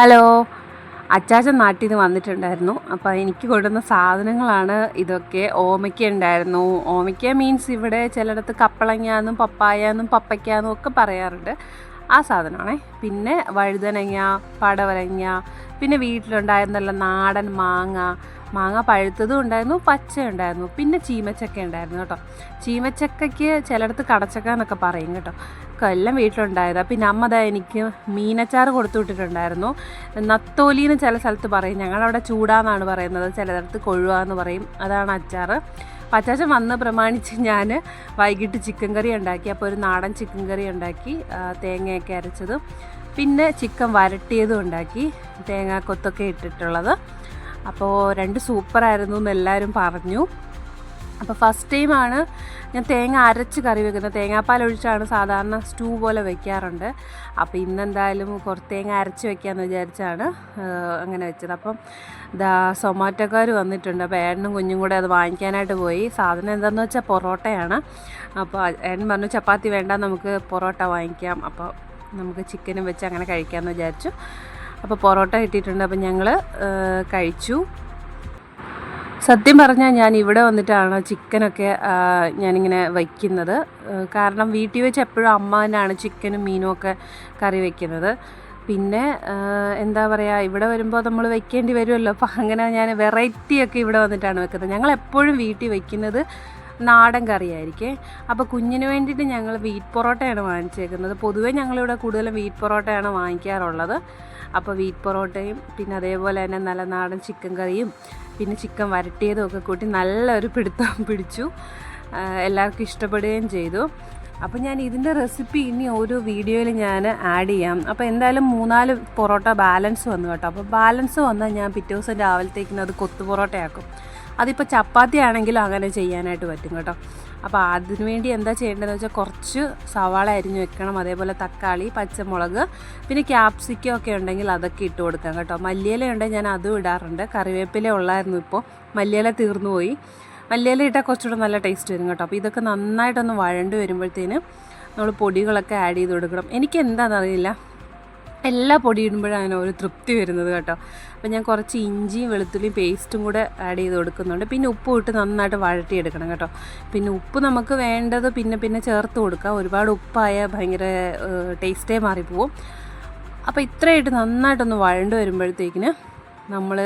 Hello. അച്ചാച്ചൻ നാട്ടിൽ നിന്ന് വന്നിട്ടുണ്ടായിരുന്നു. അപ്പോൾ എനിക്ക് കൊണ്ടുവന്ന സാധനങ്ങളാണ് ഇതൊക്കെ. ഓമയ്ക്ക ഉണ്ടായിരുന്നു. ഓമയ്ക്ക മീൻസ് ഇവിടെ ചിലയിടത്ത് കപ്പളങ്ങാന്നും പപ്പായാന്നും പപ്പയ്ക്കാന്നും ഒക്കെ പറയാറുണ്ട്. ആ സാധനമാണേ. പിന്നെ വഴുതനങ്ങ പടവലങ്ങ പിന്നെ വീട്ടിലുണ്ടായിരുന്നല്ല നാടൻ മാങ്ങ. മാങ്ങ പഴുത്തതും ഉണ്ടായിരുന്നു പച്ച ഉണ്ടായിരുന്നു പിന്നെ ചീമച്ചക്ക ഉണ്ടായിരുന്നു കേട്ടോ. ചീമച്ചക്കയ്ക്ക് ചിലയിടത്ത് കടച്ചക്ക എന്നൊക്കെ പറയും കേട്ടോ. എല്ലാം വീട്ടിലുണ്ടായതാണ് പിന്നെ അമ്മ അതാ എനിക്ക് മീനച്ചാറ് കൊടുത്തു വിട്ടിട്ടുണ്ടായിരുന്നു. നത്തോലി എന്ന് ചില സ്ഥലത്ത് പറയും ഞങ്ങളവിടെ ചൂടാന്നാണ് പറയുന്നത് ചിലയിടത്ത് കൊഴുവാന്ന് പറയും. അതാണ് അച്ചാറ്. പച്ചാച്ചൻ വന്ന് പ്രമാണിച്ച് ഞാൻ വൈകിട്ട് ചിക്കൻ കറി ഉണ്ടാക്കി. അപ്പോൾ ഒരു നാടൻ ചിക്കൻ കറി ഉണ്ടാക്കി തേങ്ങയൊക്കെ അരച്ചതും. പിന്നെ ചിക്കൻ വരട്ടിയതും ഉണ്ടാക്കി തേങ്ങാക്കൊത്തൊക്കെ ഇട്ടിട്ടുള്ളത്. അപ്പോൾ രണ്ട് സൂപ്പറായിരുന്നു എന്ന് എല്ലാവരും പറഞ്ഞു. അപ്പോൾ ഫസ്റ്റ് ടൈമാണ് ഞാൻ തേങ്ങ അരച്ച് കറി വെക്കുന്നത്. തേങ്ങാപ്പാൽ ഒഴിച്ചാണ് സാധാരണ സ്റ്റൂ പോലെ വെക്കാറുണ്ട്. അപ്പോൾ ഇന്നെന്തായാലും കുറച്ച് തേങ്ങ അരച്ച് വെക്കാമെന്ന് വിചാരിച്ചാണ് അങ്ങനെ വെച്ചത്. അപ്പം ദാ സൊമാറ്റോക്കാർ വന്നിട്ടുണ്ട്. അപ്പോൾ ഏട്ടനും കുഞ്ഞും കൂടെ അത് വാങ്ങിക്കാനായിട്ട് പോയി. സാധനം എന്താണെന്ന് വെച്ചാൽ പൊറോട്ടയാണ്. അപ്പോൾ ഏട്ടൻ പറഞ്ഞു ചപ്പാത്തി വേണ്ട നമുക്ക് പൊറോട്ട വാങ്ങിക്കാം. അപ്പോൾ നമുക്ക് ചിക്കനും വെച്ച് അങ്ങനെ കഴിക്കാമെന്ന് വിചാരിച്ചു. അപ്പോൾ പൊറോട്ട കിട്ടിയിട്ടുണ്ട്. അപ്പോൾ ഞങ്ങൾ കഴിച്ചു. സത്യം പറഞ്ഞാൽ ഞാൻ ഇവിടെ വന്നിട്ടാണ് ചിക്കനൊക്കെ ഞാനിങ്ങനെ വയ്ക്കുന്നത്. കാരണം വീട്ടിൽ വെച്ച് എപ്പോഴും അമ്മ തന്നെയാണ് ചിക്കനും മീനും ഒക്കെ കറി വയ്ക്കുന്നത് പിന്നെ എന്താ പറയുക ഇവിടെ വരുമ്പോൾ നമ്മൾ വെക്കേണ്ടി വരുമല്ലോ. അപ്പോൾ അങ്ങനെ ഞാൻ വെറൈറ്റി ഒക്കെ ഇവിടെ വന്നിട്ടാണ് വെക്കുന്നത്. ഞങ്ങൾ എപ്പോഴും വീട്ടിൽ വയ്ക്കുന്നത് നാടൻ കറിയായിരിക്കേ. അപ്പോൾ കുഞ്ഞിന് വേണ്ടിയിട്ട് ഞങ്ങൾ വീറ്റ് പൊറോട്ടയാണ് വാങ്ങിച്ചേക്കുന്നത്. പൊതുവേ ഞങ്ങളിവിടെ കൂടുതലും വീറ്റ് പൊറോട്ടയാണ് വാങ്ങിക്കാറുള്ളത്. അപ്പോൾ വീറ്റ് പൊറോട്ടയും പിന്നെ അതേപോലെ തന്നെ നല്ല നാടൻ ചിക്കൻ കറിയും പിന്നെ ചിക്കൻ വരട്ടിയതും ഒക്കെ കൂട്ടി നല്ലൊരു പിടുത്തം പിടിച്ചു. എല്ലാവർക്കും ഇഷ്ടപ്പെടുകയും ചെയ്തു. അപ്പോൾ ഞാൻ ഇതിന്റെ റെസിപ്പി ഇനി ഓരോ വീഡിയോയിൽ ഞാൻ ആഡ് ചെയ്യാം. അപ്പോൾ എന്തായാലും മൂന്നാൽ പൊറോട്ട ബാലൻസ് വന്നു കേട്ടോ. അപ്പോൾ ബാലൻസ് വന്നാൽ ഞാൻ പിറ്റേ ദിവസം രാവിലത്തേക്കിന് അത് കൊത്തു പൊറോട്ടയാക്കും. അതിപ്പോൾ ചപ്പാത്തി ആണെങ്കിലും അങ്ങനെ ചെയ്യാനായിട്ട് പറ്റും കേട്ടോ. അപ്പോൾ അതിനു വേണ്ടി എന്താ ചെയ്യേണ്ടതെന്ന് വെച്ചാൽ കുറച്ച് സവാള അരിഞ്ഞ് വെക്കണം. അതേപോലെ തക്കാളി പച്ചമുളക് പിന്നെ ക്യാപ്സിക്കം ഒക്കെ ഉണ്ടെങ്കിൽ അതൊക്കെ ഇട്ട് കൊടുക്കാം കേട്ടോ. മല്ലിയില ഉണ്ടെങ്കിൽ ഞാൻ അതും ഇടാറുണ്ട്. കറിവേപ്പില ഉള്ളായിരുന്നു ഇപ്പോൾ മല്ലിയില തീർന്നു പോയി. മല്ലിയില ഇട്ടാൽ കുറച്ചുകൂടെ നല്ല ടേസ്റ്റ് വരും കേട്ടോ. അപ്പോൾ ഇതൊക്കെ നന്നായിട്ടൊന്ന് വഴണ്ട് വരുമ്പോഴത്തേന് നമ്മൾ പൊടികളൊക്കെ ആഡ് ചെയ്ത് കൊടുക്കണം. എനിക്ക് എന്താണെന്നറിയില്ല എല്ലാ പൊടി ഇടുമ്പോഴാണ് ഒരു തൃപ്തി വരുന്നത് കേട്ടോ. അപ്പോൾ ഞാൻ കുറച്ച് ഇഞ്ചിയും വെളുത്തുള്ളിയും പേസ്റ്റും കൂടെ ആഡ് ചെയ്ത് കൊടുക്കുന്നുണ്ട്. പിന്നെ ഉപ്പ് ഇട്ട് നന്നായിട്ട് വഴട്ടിയെടുക്കണം കേട്ടോ. പിന്നെ ഉപ്പ് നമുക്ക് വേണ്ടത് പിന്നെ പിന്നെ ചേർത്ത് കൊടുക്കുക ഒരുപാട് ഉപ്പായ ഭയങ്കര ടേസ്റ്റേ മാറിപ്പോവും. അപ്പോൾ ഇത്രയായിട്ട് നന്നായിട്ടൊന്ന് വഴണ്ട് വരുമ്പോഴത്തേക്കിന് നമ്മൾ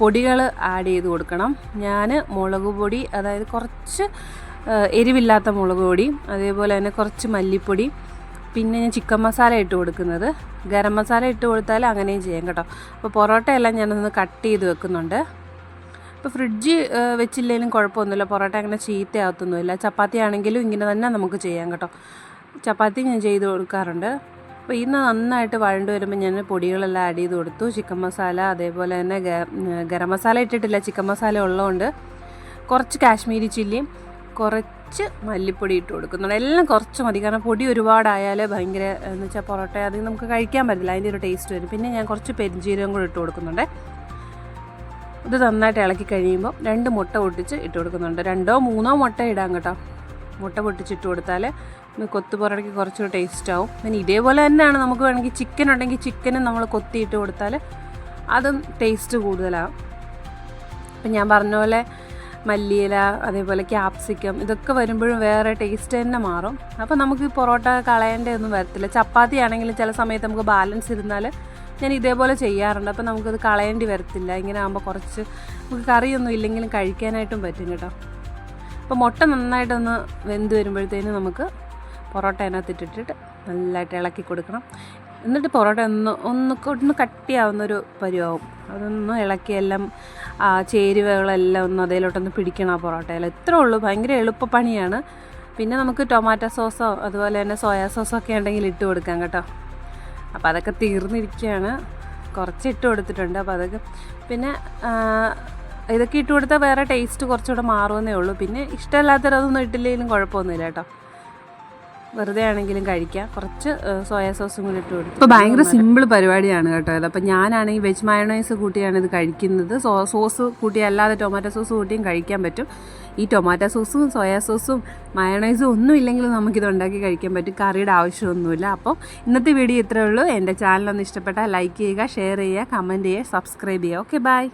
പൊടികൾ ആഡ് ചെയ്ത് കൊടുക്കണം. ഞാൻ മുളക് പൊടി അതായത് കുറച്ച് എരിവില്ലാത്ത മുളക് പൊടി അതേപോലെ തന്നെ കുറച്ച് മല്ലിപ്പൊടി പിന്നെ ഞാൻ ചിക്കൻ മസാല ഇട്ട് കൊടുക്കുന്നത്. ഗരം മസാല ഇട്ട് കൊടുത്താൽ അങ്ങനെയും ചെയ്യാം കേട്ടോ. അപ്പോൾ പൊറോട്ടയെല്ലാം ഞാനൊന്ന് കട്ട് ചെയ്ത് വെക്കുന്നുണ്ട്. ഇപ്പോൾ ഫ്രിഡ്ജ് വെച്ചില്ലെങ്കിലും കുഴപ്പമൊന്നുമില്ല. പൊറോട്ട അങ്ങനെ ചീത്തയാകത്തൊന്നുമില്ല. ചപ്പാത്തി ആണെങ്കിലും ഇങ്ങനെ തന്നെ നമുക്ക് ചെയ്യാം കേട്ടോ. ചപ്പാത്തി ഞാൻ ചെയ്ത് കൊടുക്കാറുണ്ട്. അപ്പോൾ ഇന്ന് നന്നായിട്ട് വഴണ്ട് വരുമ്പോൾ ഞാൻ പൊടികളെല്ലാം ആഡ് ചെയ്ത് കൊടുത്തു. ചിക്കൻ മസാല അതേപോലെ തന്നെ ഗരം മസാല ഇട്ടിട്ടില്ല. ചിക്കൻ മസാല ഉള്ളതുകൊണ്ട് കുറച്ച് കാശ്മീരി ചില്ലിയും കുറച്ച് മല്ലിപ്പൊടി ഇട്ട് കൊടുക്കുന്നുണ്ട് എല്ലാം കുറച്ച് മതി. കാരണം പൊടി ഒരുപാടായാൽ ഭയങ്കര എന്ന് വെച്ചാൽ പൊറോട്ട അത് നമുക്ക് കഴിക്കാൻ പറ്റില്ല അതിന്റെ ഒരു ടേസ്റ്റ് വരും. പിന്നെ ഞാൻ കുറച്ച് പെരിഞ്ചീരകം കൂടി ഇട്ട് കൊടുക്കുന്നുണ്ട്. ഇത് നന്നായിട്ട് ഇളക്കി കഴിയുമ്പോൾ രണ്ട് മുട്ട പൊട്ടിച്ച് ഇട്ട് കൊടുക്കുന്നുണ്ട്. രണ്ടോ മൂന്നോ മുട്ട ഇടാം കേട്ടോ. മുട്ട പൊട്ടിച്ചിട്ട് കൊടുത്താൽ കൊത്തു പൊറോട്ടയ്ക്ക് കുറച്ചുകൂടി ടേസ്റ്റ് ആവും. പിന്നെ ഇതേപോലെ തന്നെയാണ് നമുക്ക് വേണമെങ്കിൽ ചിക്കൻ ഉണ്ടെങ്കിൽ ചിക്കനും നമ്മൾ കൊത്തിയിട്ട് കൊടുത്താൽ അതും ടേസ്റ്റ് കൂടുതലാവും അപ്പം ഞാൻ പറഞ്ഞ പോലെ മല്ലിയില അതേപോലെ ക്യാപ്സിക്കം ഇതൊക്കെ വരുമ്പോഴും വേറെ ടേസ്റ്റ് തന്നെ മാറും. അപ്പോൾ നമുക്ക് പൊറോട്ട കളയേണ്ട ഒന്നും വരത്തില്ല. ചപ്പാത്തി ആണെങ്കിലും ചില സമയത്ത് നമുക്ക് ബാലൻസ് ഇരുന്നാൽ ഞാൻ ഇതേപോലെ ചെയ്യാറുണ്ട്. അപ്പോൾ നമുക്കത് കളയേണ്ടി വരത്തില്ല. ഇങ്ങനെ ആകുമ്പോൾ കുറച്ച് നമുക്ക് കറിയൊന്നും ഇല്ലെങ്കിലും കഴിക്കാനായിട്ടും പറ്റും കേട്ടോ. അപ്പോൾ മുട്ട നന്നായിട്ടൊന്ന് വെന്ത് വരുമ്പോഴത്തേനും നമുക്ക് പൊറോട്ട അതിനകത്ത് ഇട്ടിട്ട് നല്ലതായിട്ട് ഇളക്കി കൊടുക്കണം. എന്നിട്ട് പൊറോട്ട ഒന്ന് ഒന്ന് ഒന്ന് കട്ടിയാവുന്നൊരു പരുവാവും. അതൊന്ന് ഇളക്കി എല്ലാം ആ ചേരുവകളെല്ലാം ഒന്ന് അതിലോട്ടൊന്ന് പിടിക്കണം ആ പൊറോട്ടയിൽ. ഇത്രേ ഉള്ളൂ. ഭയങ്കര എളുപ്പപ്പണിയാണ്. പിന്നെ നമുക്ക് ടൊമാറ്റോ സോസോ അതുപോലെ തന്നെ സോയാ സോസോ ഒക്കെ ഉണ്ടെങ്കിൽ ഇട്ട് കൊടുക്കാം കേട്ടോ. അപ്പോൾ അതൊക്കെ തീർന്നിരിക്കുകയാണ് കുറച്ച് ഇട്ട് കൊടുത്തിട്ടുണ്ട്. അപ്പോൾ അതൊക്കെ പിന്നെ ഇതൊക്കെ ഇട്ട് കൊടുത്താൽ വേറെ ടേസ്റ്റ് കുറച്ചുകൂടെ മാറുമെന്നേ ഉള്ളൂ. പിന്നെ ഇഷ്ടമല്ലാത്തവരതൊന്നും ഇട്ടില്ലെങ്കിലും കുഴപ്പമൊന്നുമില്ല കേട്ടോ. വെറുതെ ആണെങ്കിലും കഴിക്കാം. കുറച്ച് സോയാ സോസും കൂടി ഇട്ട് കൊടുത്തു. ഇപ്പോൾ ഭയങ്കര സിമ്പിൾ പരിപാടിയാണ് കേട്ടോ ഇത്. അപ്പോൾ ഞാനാണെങ്കിൽ വെജ് മയോണൈസ് കൂട്ടിയാണ് ഇത് കഴിക്കുന്നത്. സോസ് കൂട്ടി അല്ലാതെ ടൊമാറ്റോ സോസ് കൂട്ടിയും കഴിക്കാൻ പറ്റും. ഈ ടൊമാറ്റോ സോസും സോയാ സോസും മയണൈസും ഒന്നും ഇല്ലെങ്കിലും നമുക്കിത് ഉണ്ടാക്കി കഴിക്കാൻ പറ്റും. കറിയുടെ ആവശ്യമൊന്നുമില്ല. അപ്പോൾ ഇന്നത്തെ വീഡിയോ ഇത്രയേ ഉള്ളൂ. എന്റെ ചാനലൊന്ന് ഇഷ്ടപ്പെട്ടാൽ ലൈക്ക് ചെയ്യുക ഷെയർ ചെയ്യുക കമന്റ് ചെയ്യുക സബ്സ്ക്രൈബ് ചെയ്യുക. Okay bye.